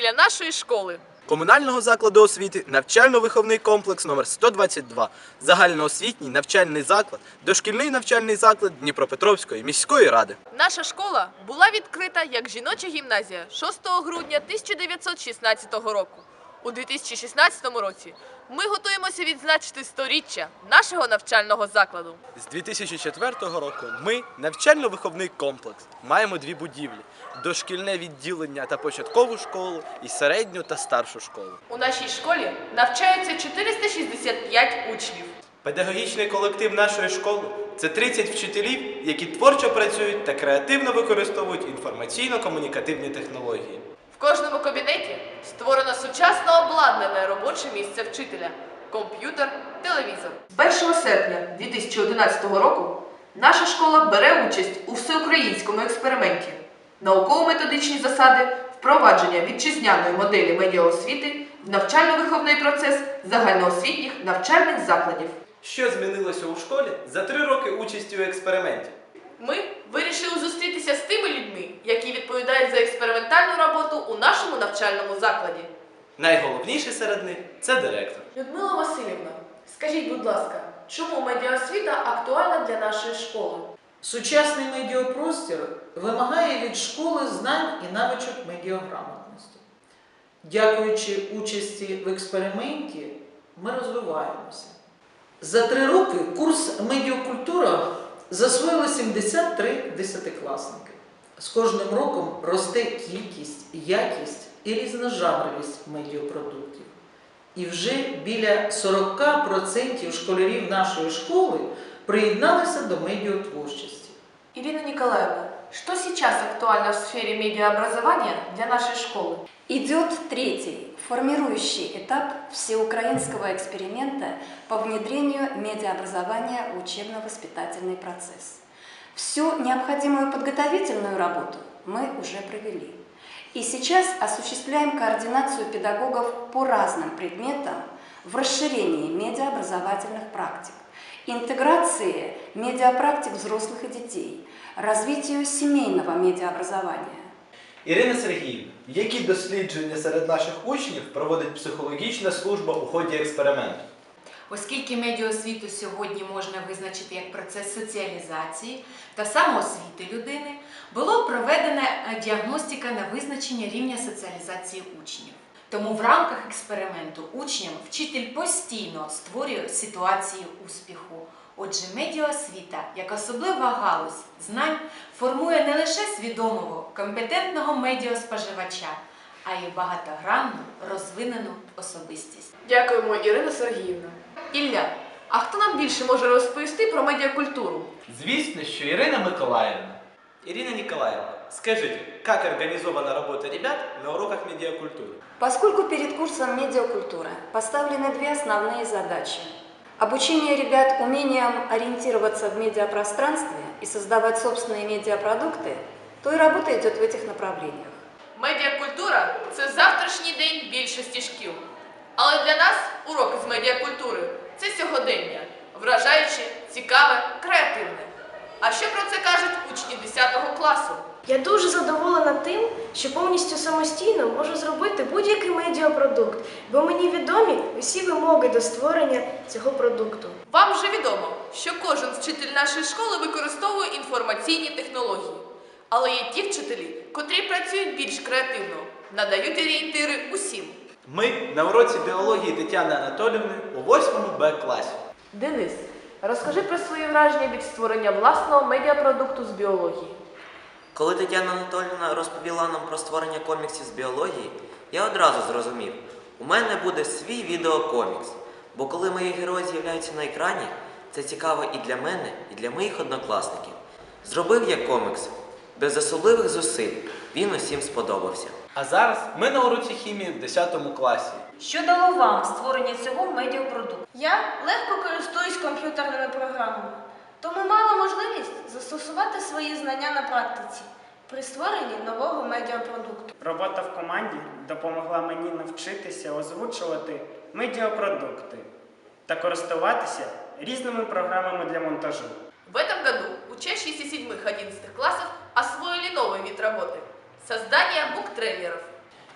біля нашої школи. комунального закладу освіти навчально-виховний комплекс номер 122, загальноосвітній навчальний заклад, дошкільний навчальний заклад Дніпропетровської міської ради. Наша школа була відкрита як жіноча гімназія 6 грудня 1916 року. У 2016 році ми готуємося відзначити сторіччя нашого навчального закладу. З 2004 року ми навчально-виховний комплекс. Маємо дві будівлі: дошкільне відділення та початкову школу і середню та старшу школу. У нашій школі навчаються 465 учнів. Педагогічний колектив нашої школи це 30 вчителів, які творчо працюють та креативно використовують інформаційно-комунікативні технології. В кожному кабінеті створено сучасно обладнане робоче місце вчителя, комп'ютер, телевізор. З 1 серпня 2011 року наша школа бере участь у всеукраїнському експерименті науково-методичні засади впровадження вітчизняної моделі медіаосвіти в навчально-виховний процес загальноосвітніх навчальних закладів. Що змінилося у школі за три роки участі у експерименті? Ми вирішили зустрітися з тими людьми, які відповідають за експериментальну роботу у нашому навчальному закладі. Найголовніший серед них це директор. Людмила Васильівна, скажіть, будь ласка, чому медіаосвіта актуальна для нашої школи? Сучасний медіапростір вимагає від школи знань і навичок медіаграмотності. Дякуючи участі в експерименті, ми розвиваємося. За три роки курс медіакультура засвоїли 73 десятикласники. З кожним роком росте кількість, якість і різножанровість медіапродуктів. І вже біля 40% школярів нашої школи приєдналися до медіатворчості. Ирина Николаевна, что сейчас актуально в сфере медиаобразования для нашей школы? Идет третий, формирующий этап всеукраинского эксперимента по внедрению медиаобразования в учебно-воспитательный процесс. Всю необходимую подготовительную работу мы уже провели. И сейчас осуществляем координацию педагогов по разным предметам в расширении медиаобразовательных практик, интеграции медиапрактик взрослых и детей, развитию семейного медиаобразования. Ірина Сергіївна, які дослідження серед наших учнів проводить психологічна служба у ході експерименту? Оскільки медіаосвіту сьогодні можна визначити як процес соціалізації та самоосвіти людини, було проведена діагностика на визначення рівня соціалізації учнів. Тому в рамках експерименту учням вчитель постійно створює ситуації успіху. Отже, медіаосвіта, як особлива галузь знань, формує не лише свідомого, компетентного медіаспоживача, а й багатогранну, розвинену особистість. Дякуємо, Ірина Сергіївна. Ілля, а хто нам більше може розповісти про медіакультуру? Звісно, що Ірина Миколаївна. Ирина Николаевна, скажите, как организована работа ребят на уроках медиакультуры? Поскольку перед курсом медиакультура поставлены две основные задачи. Обучение ребят умением ориентироваться в медиапространстве и создавать собственные медиапродукты, то и работа идет в этих направлениях. Медіакультура це завтрашній день більшості шкіл. Але для нас уроки з медіакультури це сьогодення, вражаюче, цікаве, креативне. А що про це кажуть учні 10 класу? Я дуже задоволена тим, що повністю самостійно можу зробити будь-який медіапродукт, бо мені відомі усі вимоги до створення цього продукту. Вам вже відомо, що кожен вчитель нашої школи використовує інформаційні технології. Але є ті вчителі, котрі працюють більш креативно, надають орієнтири усім. Ми на уроці біології Тетяни Анатолівни у 8 Б класі. Денис, розкажи про свої враження від створення власного медіапродукту з біології. Коли Тетяна Анатоліївна розповіла нам про створення коміксів з біології, я одразу зрозумів, у мене буде свій відеокомікс. Бо коли мої герої з'являються на екрані, це цікаво і для мене, і для моїх однокласників. Зробив я комікс без особливих зусиль. Він усім сподобався. А зараз ми на уроці хімії в 10 класі. Що дало вам створення цього медіапродукту? Я легко користуюсь комп'ютерними програмами, тому мала можливість застосувати свої знання на практиці при створенні нового медіапродукту. Робота в команді допомогла мені навчитися озвучувати медіапродукти та користуватися різними програмами для монтажу. В этом году учащиеся 7-11 классов освоили новый вид работы – создание буктрейлеров.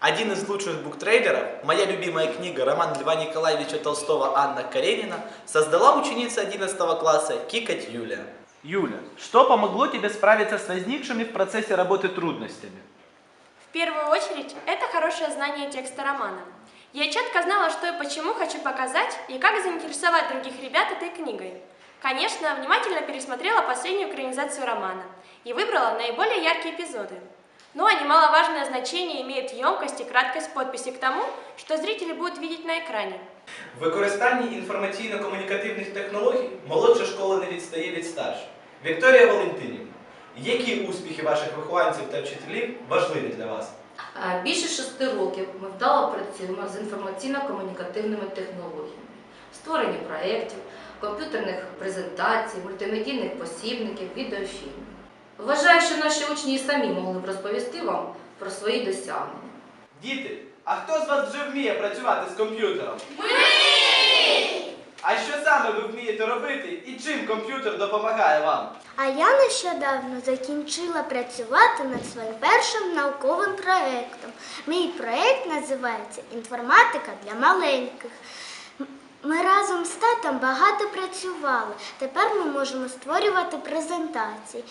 Один из лучших буктрейдеров, моя любимая книга «Роман Льва Николаевича Толстого Анна Каренина» создала ученица 11 класса Кикать Юлия. Юля, что помогло тебе справиться с возникшими в процессе работы трудностями? В первую очередь, это хорошее знание текста романа. Я четко знала, что и почему хочу показать, и как заинтересовать других ребят этой книгой. Конечно, внимательно пересмотрела последнюю экранизацию романа и выбрала наиболее яркие эпизоды. Ну а немаловажное значение имеет емкость и краткость подписи к тому, что зрители будут видеть на экране. В використанні інформаційно-комунікативних технологій молодша школа не відстає від старшої. Вікторія Валентинівна, які успіхи ваших вихованців та вчителів важливі для вас? Більше шести років ми вдало працюємо з інформаційно-комунікативними технологіями, створення проєктів, комп'ютерних презентацій, мультимедійних посібників, відеофільмів. Вважаю, що наші учні і самі могли б розповісти вам про свої досягнення. Діти, а хто з вас вже вміє працювати з комп'ютером? Ми! А що саме ви вмієте робити і чим комп'ютер допомагає вам? А я нещодавно закінчила працювати над своїм першим науковим проєктом. Мій проєкт називається Інформатика для маленьких. Ми разом з татом багато працювали. Тепер ми можемо створювати презентації.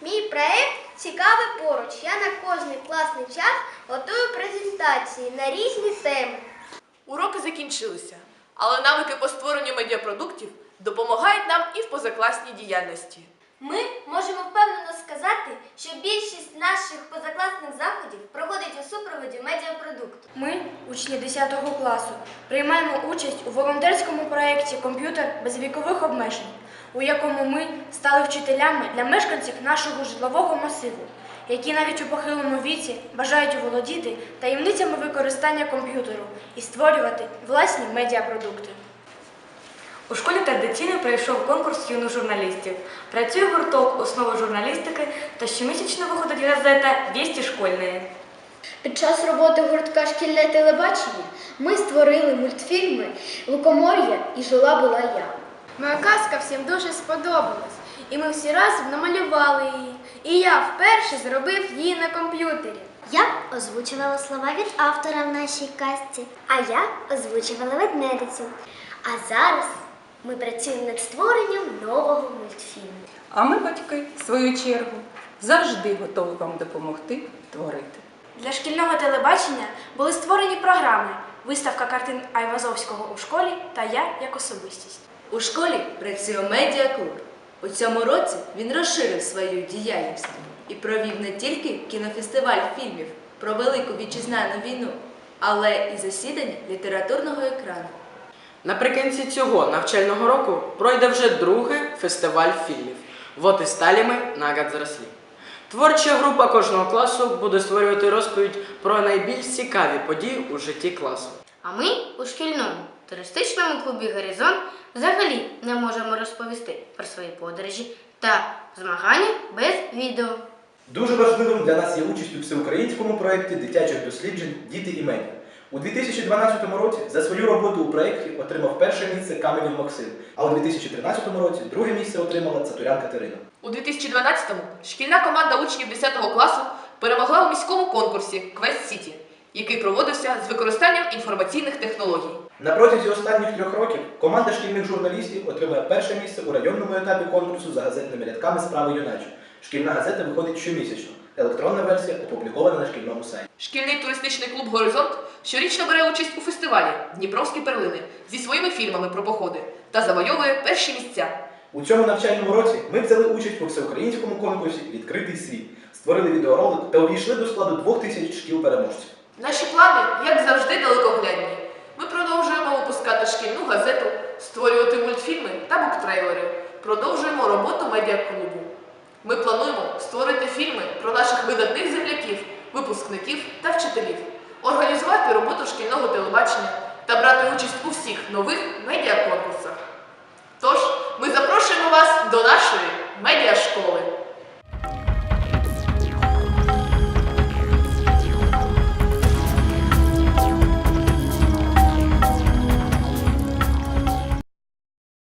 Мій проєкт цікавий поруч. Я на кожний класний час готую презентації на різні теми. Уроки закінчилися, але навики по створенню медіапродуктів допомагають нам і в позакласній діяльності. Ми можемо впевнено сказати, що більшість наших позакласних заходів проходить у супроводі медіапродукту. Ми, учні 10 класу, приймаємо участь у волонтерському проєкті Комп'ютер без вікових обмежень, у якому ми стали вчителями для мешканців нашого житлового масиву, які навіть у похилому віці бажають володіти таємницями використання комп'ютеру і створювати власні медіапродукти. У школі традиційно пройшов конкурс юних журналістів. Працює гурток основи журналістики та щомісячно виходить газета «Вісті школьної». Під час роботи гуртка Шкільне телебачення ми створили мультфільми Лукомор'я і жила була я. Моя казка всім дуже сподобалась, і ми всі разом намалювали її. І я вперше зробив її на комп'ютері. Я озвучувала слова від автора в нашій казці, а я озвучувала ведмедицю. А зараз ми працюємо над створенням нового мультфільму. А ми, батьки, в свою чергу, завжди готові вам допомогти творити. Для шкільного телебачення були створені програми Виставка картин Айвазовського у школі та я як особистість. У школі працює медіаклуб. У цьому році він розширив свою діяльність і провів не тільки кінофестиваль фільмів про Велику Вітчизняну війну, але і засідання літературного екрану. Наприкінці цього навчального року пройде вже другий фестиваль фільмів «Вот і сталі ми на гад зрослі». Творча група кожного класу буде створювати розповідь про найбільш цікаві події у житті класу. А ми у шкільному туристичному клубі Горизонт взагалі не можемо розповісти про свої подорожі та змагання без відео. Дуже важливим для нас є участь у всеукраїнському проєкті дитячих досліджень Діти і медіа. У 2012 році за свою роботу у проєкті отримав перше місце Каменів Максим, а у 2013 році друге місце отримала Цатурян Катерина. У 2012-му шкільна команда учнів 10 класу перемогла у міському конкурсі Квест Сіті, який проводився з використанням інформаційних технологій. На протязі останніх трьох років команда шкільних журналістів отримує перше місце у районному етапі конкурсу за газетними рядками справи юначі. Шкільна газета виходить щомісячно. Електронна версія опублікована на шкільному сайті. Шкільний туристичний клуб Горизонт щорічно бере участь у фестивалі Дніпровські перлини зі своїми фільмами про походи та завойовує перші місця. У цьому навчальному році ми взяли участь у всеукраїнському конкурсі Відкритий світ, створили відеоролик та увійшли до складу двох тисяч шкіл переможців. Наші плани, як завжди, далекоглядні. Ми продовжуємо випускати шкільну газету, створювати мультфільми та буктрейлери. Продовжуємо роботу медіаклубу. Ми плануємо створити фільми про наших видатних земляків, випускників та вчителів, організувати роботу шкільного телебачення та брати участь у всіх нових медіаконкурсах. Тож, ми запрошуємо вас до нашої медіашколи.